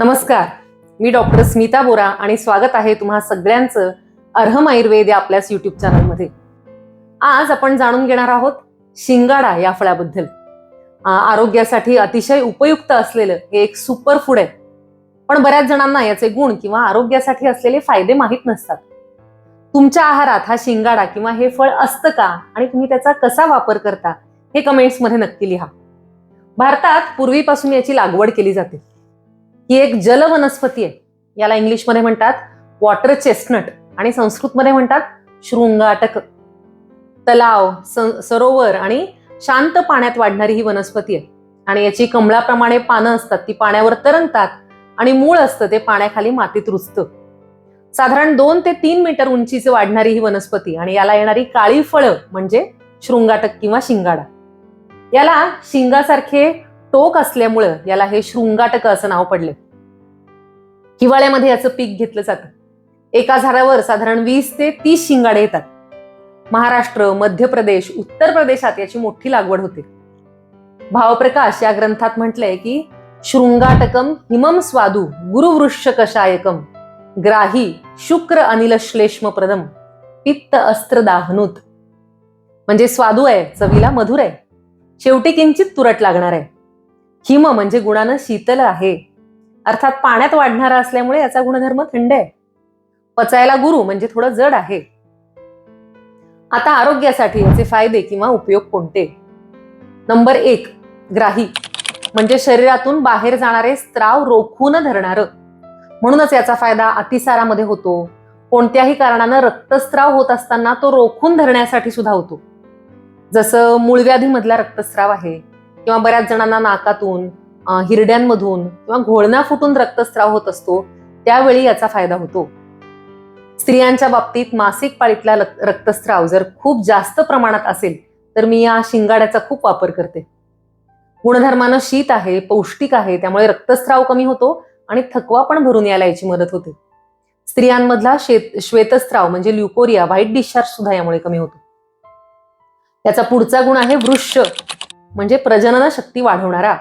नमस्कार. मी डॉक्टर स्मिता बोरा आणि स्वागत आहे तुम्हा सगळ्यांचं अर्हम आयुर्वेद या आपल्याच युट्यूब चॅनलमध्ये आज आपण जाणून घेणार आहोत शिंगाडा या फळाबद्दल. आरोग्यासाठी अतिशय उपयुक्त असलेलं हे एक सुपर फूड आहे. पण बऱ्याच जणांना याचे गुण किंवा आरोग्यासाठी असलेले फायदे माहीत नसतात. तुमच्या आहारात हा शिंगाडा किंवा हे फळ असतं का आणि तुम्ही त्याचा कसा वापर करता हे कमेंट्समध्ये नक्की लिहा. भारतात पूर्वीपासून याची लागवड केली जाते. ही एक जल वनस्पती आहे. याला इंग्लिशमध्ये म्हणतात वॉटर चेस्टनट आणि संस्कृतमध्ये म्हणतात शृंगाटक. तलाव सरोवर आणि शांत पाण्यात वाढणारी ही वनस्पती आहे. आणि याची कमळाप्रमाणे पानं असतात ती पाण्यावर तरंगतात आणि मूळ असतं ते पाण्याखाली मातीत रुजतं. साधारण दोन ते तीन मीटर उंचीचे वाढणारी ही वनस्पती आणि याला येणारी काळी फळं म्हणजे शृंगाटक किंवा शिंगाडा. याला शिंगासारखे टोक असल्यामुळं याला हे शृंगाटक असं नाव पडले हिवाळ्यामध्ये याचं पीक घेतलं जातं. एका झाडावर साधारण वीस ते तीस शिंगाडे येतात. महाराष्ट्र मध्य प्रदेश उत्तर प्रदेशात याची मोठी लागवड होते. भावप्रकाश या ग्रंथात म्हटलंय की शृंगाटकम हिमम स्वादू गुरुवृक्ष कषायकम ग्राही शुक्र अनिल श्लेष्म प्रदम पित्त अस्त्र दाहनूत. म्हणजे स्वादू आहे चवीला मधुर आहे. शेवटी किंचित तुरट लागणार आहे. हिम म्हणजे गुणानं शीतल आहे. अर्थात पाण्यात वाढणारा असल्यामुळे याचा गुणधर्म थंड आहे. पचायला गुरु म्हणजे थोडं जड आहे. आता आरोग्यासाठी याचे फायदे किंवा उपयोग कोणते? नंबर एक ग्राही. म्हणजे शरीरातून बाहेर जाणारे स्त्राव रोखून धरणारं. म्हणूनच याचा फायदा अतिसारामध्ये होतो. कोणत्याही कारणानं रक्तस्राव होत असताना तो रोखून धरण्यासाठी सुद्धा होतो. जसं मूळव्याधीमधला रक्तस्राव आहे किंवा बऱ्याच जणांना नाकातून हिरड्यांमधून किंवा घोळणा फुटून रक्तस्राव होत असतो त्यावेळी याचा फायदा होतो. स्त्रियांच्या बाबतीत मासिक पाळीतला रक्तस्राव जर खूप जास्त प्रमाणात असेल तर मी या शिंगाड्याचा खूप वापर करते. गुणधर्मानं शीत आहे पौष्टिक आहे त्यामुळे रक्तस्राव कमी होतो आणि थकवा पण भरून यायला याची मदत होते. स्त्रियांमधला शेत श्वेतस्त्राव म्हणजे ल्युकोरिया व्हाईट डिस्चार्ज सुद्धा यामुळे कमी होतो. त्याचा पुढचा गुण आहे वृक्ष म्हणजे प्रजनन शक्ती वाढवणारा.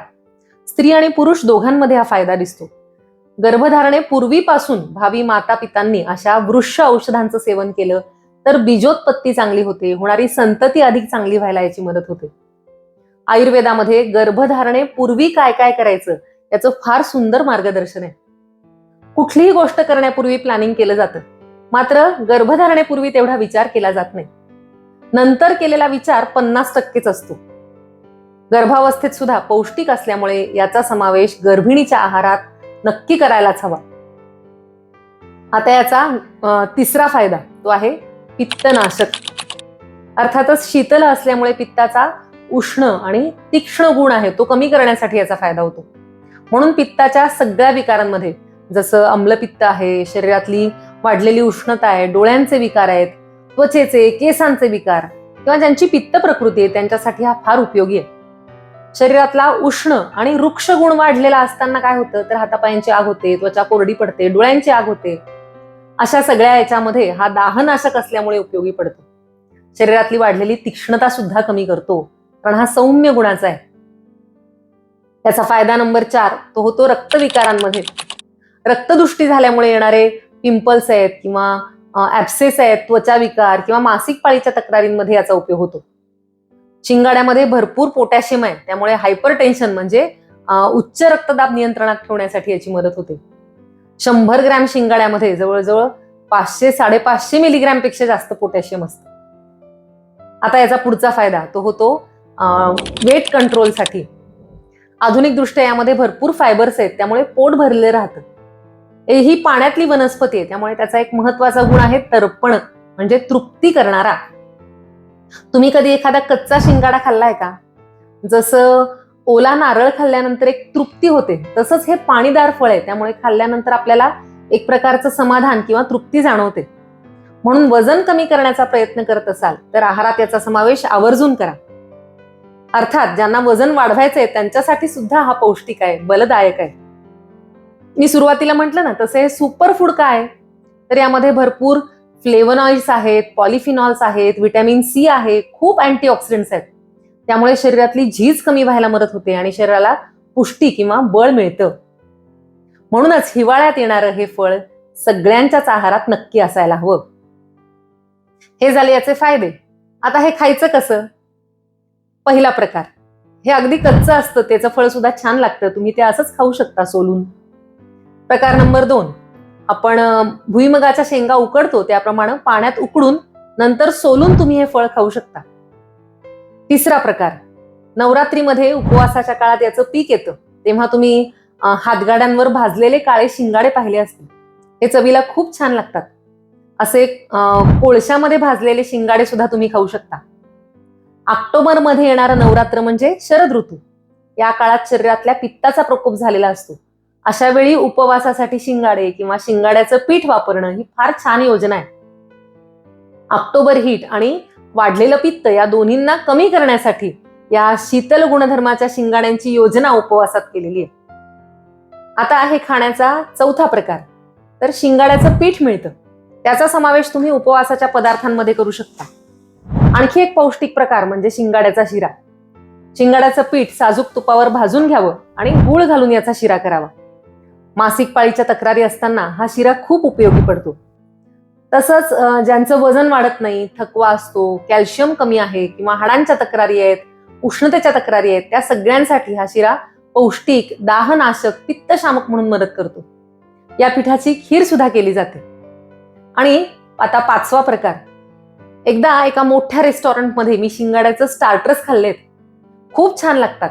स्त्री आणि पुरुष दोघांमध्ये हा फायदा दिसतो. गर्भधारणे पूर्वीपासून भावी माता पितांनी अशा वृक्ष औषधांचं सेवन केलं तर बीजोत्पत्ती चांगली होते होणारी संतती अधिक चांगली व्हायला याची मदत होते. आयुर्वेदामध्ये गर्भधारणे पूर्वी काय काय करायचं याचं फार सुंदर मार्गदर्शन आहे. कुठलीही गोष्ट करण्यापूर्वी प्लॅनिंग केलं जातं. मात्र गर्भधारणेपूर्वी तेवढा विचार केला जात नाही. नंतर केलेला विचार पन्नास टक्केच असतो. गर्भावस्थेत सुद्धा पौष्टिक असल्यामुळे याचा समावेश गर्भिणीच्या आहारात नक्की करायलाच हवा. आता याचा तिसरा फायदा तो आहे पित्तनाशक. अर्थातच शीतल असल्यामुळे पित्ताचा उष्ण आणि तीक्ष्ण गुण आहे तो कमी करण्यासाठी याचा फायदा होतो. म्हणून पित्ताच्या सगळ्या विकारांमध्ये जसं अम्लपित्त आहे शरीरातली वाढलेली उष्णता आहे डोळ्यांचे विकार आहेत त्वचेचे केसांचे विकार किंवा ज्यांची पित्त प्रकृती आहे त्यांच्यासाठी हा फार उपयोगी आहे. शरीरातला उष्ण आणि वृक्ष गुण वाढलेला असताना काय होतं? तर हातापायांची आग होते त्वचा कोरडी पडते डोळ्यांची आग होते. अशा सगळ्या याच्यामध्ये हा दाहनाशक असल्यामुळे उपयोगी पडतो. शरीरातली वाढलेली तीक्ष्णता सुद्धा कमी करतो. कारण हा सौम्य गुणाचा आहे. त्याचा फायदा नंबर चार तो होतो रक्तविकारांमध्ये. रक्तदृष्टी झाल्यामुळे येणारे पिंपल्स आहेत किंवा ऍप्सेस आहेत त्वचा विकार किंवा मासिक पाळीच्या तक्रारींमध्ये याचा उपयोग होतो. शिंगाड्यामध्ये भरपूर पोटॅशियम आहे. त्यामुळे हायपर टेन्शन म्हणजे उच्च रक्तदाब नियंत्रणात ठेवण्यासाठी याची मदत होते. शंभर ग्रॅम शिंगाड्यामध्ये जवळजवळ पाचशे साडेपाचशे मिलीग्रॅमपेक्षा जास्त पोटॅशियम असतं. आता याचा पुढचा फायदा तो होतो वेट कंट्रोलसाठी. आधुनिक दृष्ट्या यामध्ये भरपूर फायबर्स आहेत त्यामुळे पोट भरले राहतं. ही पाण्यातली वनस्पती आहे त्यामुळे त्याचा एक महत्त्वाचा गुण आहे तर्पण म्हणजे तृप्ती करणारा. तुम्ही कधी एखादा कच्चा शिंगाडा खाल्लाय का? जसं ओला नारळ खाल्ल्यानंतर एक तृप्ती होते तसंच हे पाणीदार फळ आहे त्यामुळे खाल्ल्यानंतर आपल्याला एक प्रकारचं समाधान किंवा तृप्ती जाणवते. म्हणून वजन कमी करण्याचा प्रयत्न करत असाल तर आहारात याचा समावेश आवर्जून करा. अर्थात ज्यांना वजन वाढवायचंय त्यांच्यासाठी सुद्धा हा पौष्टिक आहे बलदायक आहे. मी सुरुवातीला म्हटलं ना तसे हे सुपर फूड काय? तर यामध्ये भरपूर फ्लेवनॉइड्स आहेत पॉलिफिनॉल्स आहेत व्हिटॅमिन सी आहे खूप अँटीऑक्सिडंट्स आहेत. त्यामुळे शरीरातली झीज कमी व्हायला मदत होते आणि शरीराला पुष्टी किंवा बळ मिळतं. म्हणूनच हिवाळ्यात येणारं हे फळ सगळ्यांच्याच आहारात नक्की असायला हवं. हे झाले याचे फायदे. आता हे खायचं कसं? पहिला प्रकार. हे अगदी कच्चं असतं त्याचं फळ सुद्धा छान लागतं. तुम्ही ते असंच खाऊ शकता सोलून. प्रकार नंबर दोन. आपण अं, भुईमुगाच्या शेंगा उकडतो त्याप्रमाणे पाण्यात उकडून नंतर सोलून तुम्ही हे फळ खाऊ शकता. तिसरा प्रकार नवरात्रीमध्ये उपवासाच्या काळात याचं पीक येतं. तेव्हा तुम्ही हातगाड्यांवर भाजलेले काळे शिंगाडे पाहिले असतील. हे चवीला खूप छान लागतात. असे कोळशामध्ये भाजलेले शिंगाडे सुद्धा तुम्ही खाऊ शकता. ऑक्टोबरमध्ये येणारं नवरात्र म्हणजे शरद ऋतू. या काळात शरीरातल्या पित्ताचा प्रकोप झालेला असतो. अशा वेळी उपवासासाठी शिंगाडे किंवा शिंगाड्याचं पीठ वापरणं ही फार छान योजना आहे. ऑक्टोबर हीट आणि वाढलेलं पित्त या दोन्हींना कमी करण्यासाठी या शीतल गुणधर्माच्या शिंगाड्यांची योजना उपवासात केलेली आहे. आता आहे खाण्याचा चौथा प्रकार. तर शिंगाड्याचं पीठ मिळतं. त्याचा समावेश तुम्ही उपवासाच्या पदार्थांमध्ये करू शकता. आणखी एक पौष्टिक प्रकार म्हणजे शिंगाड्याचा शिरा. शिंगाड्याचं पीठ साजूक तुपावर भाजून घ्यावं आणि गूळ घालून याचा शिरा करावा. मासिक पाळीच्या तक्रारी असताना हा शिरा खूप उपयोगी पडतो. तसंच ज्यांचं वजन वाढत नाही थकवा असतो कॅल्शियम कमी आहे किंवा हाडांच्या तक्रारी आहेत उष्णतेच्या तक्रारी आहेत त्या सगळ्यांसाठी हा शिरा पौष्टिक दाहनाशक पित्तशामक म्हणून मदत करतो. या पिठाची खीर सुद्धा केली जाते. आणि आता पाचवा प्रकार. एकदा एका मोठ्या रेस्टॉरंटमध्ये मी शिंगाड्याचं स्टार्टर्स खाल्लेत. खूप छान लागतात.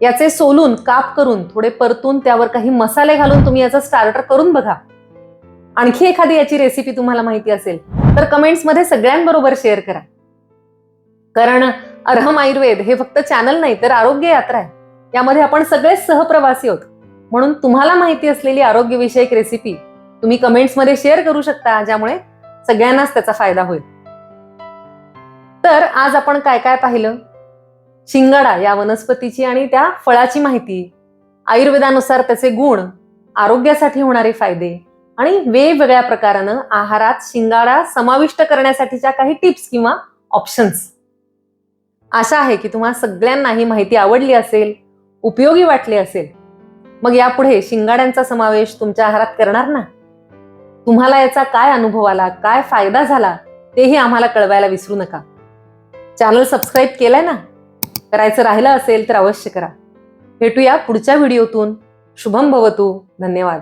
याचे सोलून काप करून थोडे परतून त्यावर काही मसाले घालून तुम्ही याचं स्टार्टर करून बघा. आणखी एखादी याची रेसिपी तुम्हाला माहिती असेल तर कमेंट्समध्ये सगळ्यांबरोबर शेअर करा. कारण अर्हम आयुर्वेद हे फक्त चॅनल नाही तर आरोग्य यात्रा आहे. यामध्ये आपण सगळेच सहप्रवासी आहोत. म्हणून तुम्हाला माहिती असलेली आरोग्यविषयक रेसिपी तुम्ही कमेंट्समध्ये शेअर करू शकता ज्यामुळे सगळ्यांनाच त्याचा फायदा होईल. तर आज आपण काय काय पाहिलं? शिंगाडा या वनस्पतीची आणि त्या फळाची माहिती. आयुर्वेदानुसार त्याचे गुण आरोग्यासाठी होणारे फायदे आणि वेगवेगळ्या प्रकारानं आहारात शिंगाडा समाविष्ट करण्यासाठीच्या काही टिप्स किंवा ऑप्शन्स आशा आहे की तुम्हा सगळ्यांना ही माहिती आवडली असेल उपयोगी वाटली असेल. मग यापुढे शिंगाड्यांचा समावेश तुमच्या आहारात करणार ना? तुम्हाला याचा काय अनुभव आला काय फायदा झाला तेही आम्हाला कळवायला विसरू नका. चॅनल सबस्क्राईब केलंय ना? करायचं राहिलं असेल तर अवश्य करा. भेटूया पुढच्या व्हिडिओतून. शुभम भवतू. धन्यवाद.